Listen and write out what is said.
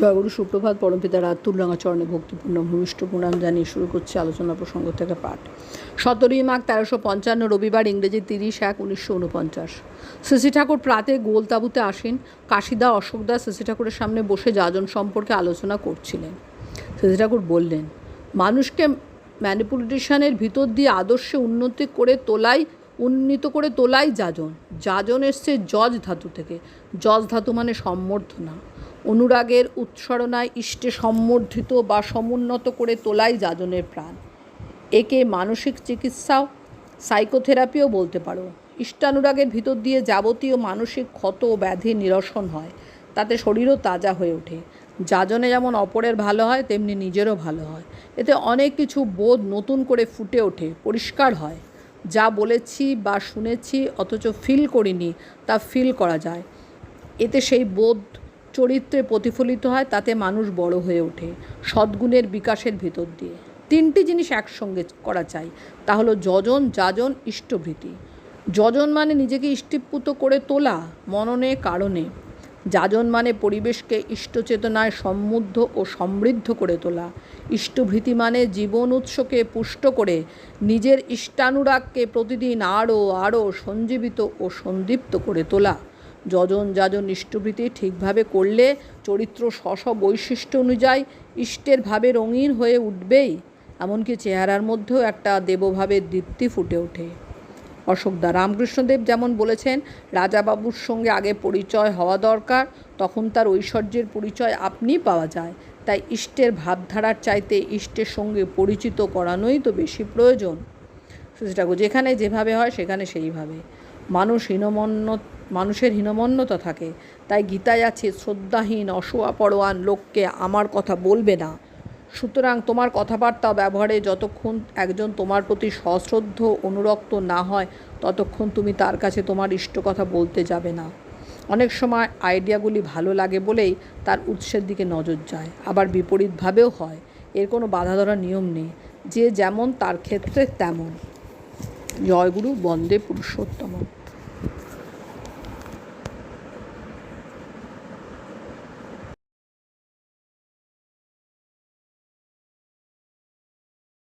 জয়গুরু সুপ্রভাত পরমপিতা রাতুল রাঙা চরণে ভক্তিপূর্ণ ভূমিষ্ঠ প্রণাম জানিয়ে শুরু করছে আলোচনা প্রসঙ্গ থেকে পাঠ। সতেরোই মাঘ তেরোশো পঞ্চান্ন রবিবার ইংরেজি তিরিশ এক উনিশশো উনপঞ্চাশ। শ্রী ঠাকুর প্রাতে গোল তাঁবুতে আসেন। কাশিদা অশোকদা শ্রী ঠাকুরের সামনে বসে যাজন সম্পর্কে আলোচনা করছিলেন। শ্রী ঠাকুর বললেন, মানুষকে ম্যানিপুলেশনের ভিতর দিয়ে আদর্শে উন্নতি করে তোলাই, উন্নীত করে তোলাই যাজন। যাজন এসছে জজ ধাতু থেকে। জজ ধাতু মানে সম্বর্ধনা। অনুরাগের উৎসরণায় ইষ্টে সম্বর্ধিত বা সমুন্নত করে তোলাই যাজনের প্রাণ। একে মানসিক চিকিৎসাও, সাইকোথেরাপিও বলতে পারো। ইষ্টানুরাগের ভিতর দিয়ে যাবতীয় মানসিক ক্ষত ও ব্যাধি নিরসন হয়, তাতে শরীরও তাজা হয়ে ওঠে। যাজনে যেমন অপরের ভালো হয়, তেমনি নিজেরও ভালো হয়। এতে অনেক কিছু বোধ নতুন করে ফুটে ওঠে, পরিষ্কার হয়। যা বলেছি বা শুনেছি, অথচ ফিল করিনি, তা ফিল করা যায়। এতে সেই বোধ চরিত্রে প্রতিফলিত হয়, তাতে মানুষ বড় হয়ে ওঠে সদ্গুণের বিকাশের ভিতর দিয়ে। তিনটি জিনিস একসঙ্গে করা চাই, তা হলো যজন, যাজন, ইষ্টভৃতি। যজন মানে নিজেকে ইষ্টিপুত করে তোলা, মননে, কারণে। যাজন মানে পরিবেশকে ইষ্টচেতনায় সমৃদ্ধ ও সমৃদ্ধ করে তোলা। ইষ্টভৃতি মানে জীবন উৎসকে পুষ্ট করে নিজের ইষ্টানুরাগকে প্রতিদিন আরও আরও সঞ্জীবিত ও সন্দীপ্ত করে তোলা। যজন যাজন ইষ্টভৃতি ঠিকভাবে করলে চরিত্র স্ব বৈশিষ্ট্য অনুযায়ী ইষ্টের ভাবে রঙিন হয়ে উঠবেই, এমনকি চেহারার মধ্যেও একটা দেবভাবের দীপ্তি ফুটে ওঠে। অশোকদা রামকৃষ্ণদেব যেমন বলেছেন, রাজাবাবুর সঙ্গে আগে পরিচয় হওয়া দরকার, তখন তার ঐশ্বর্যের পরিচয় আপনি পাওয়া যায়। তাই ইষ্টের ভাবধারার চাইতে ইষ্টের সঙ্গে পরিচিত করানোই তো বেশি প্রয়োজন। ঠাকুর, যেখানে যেভাবে হয় সেখানে সেইভাবে। মানুষ হীনমন্য মানুষের হীনমন্যতা থাকে। তাই গীতায় আছে, শ্রদ্ধাহীন, অসোয়া পরোয়ান লোককে আমার কথা বলবে না। সুতরাং তোমার কথাবার্তা ব্যবহারে যতক্ষণ একজন তোমার প্রতি সশ্রদ্ধ, অনুরক্ত না হয়, ততক্ষণ তুমি তার কাছে তোমার ইষ্ট কথা বলতে যাবে না। অনেক সময় আইডিয়াগুলি ভালো লাগে বলেই তার উৎসের দিকে নজর যায়। আবার বিপরীতভাবেও হয়। এর কোনো বাধা ধরার নিয়ম নেই। যে যেমন তার ক্ষেত্রে তেমন। জয়গুরু বন্দে পুরুষোত্তম।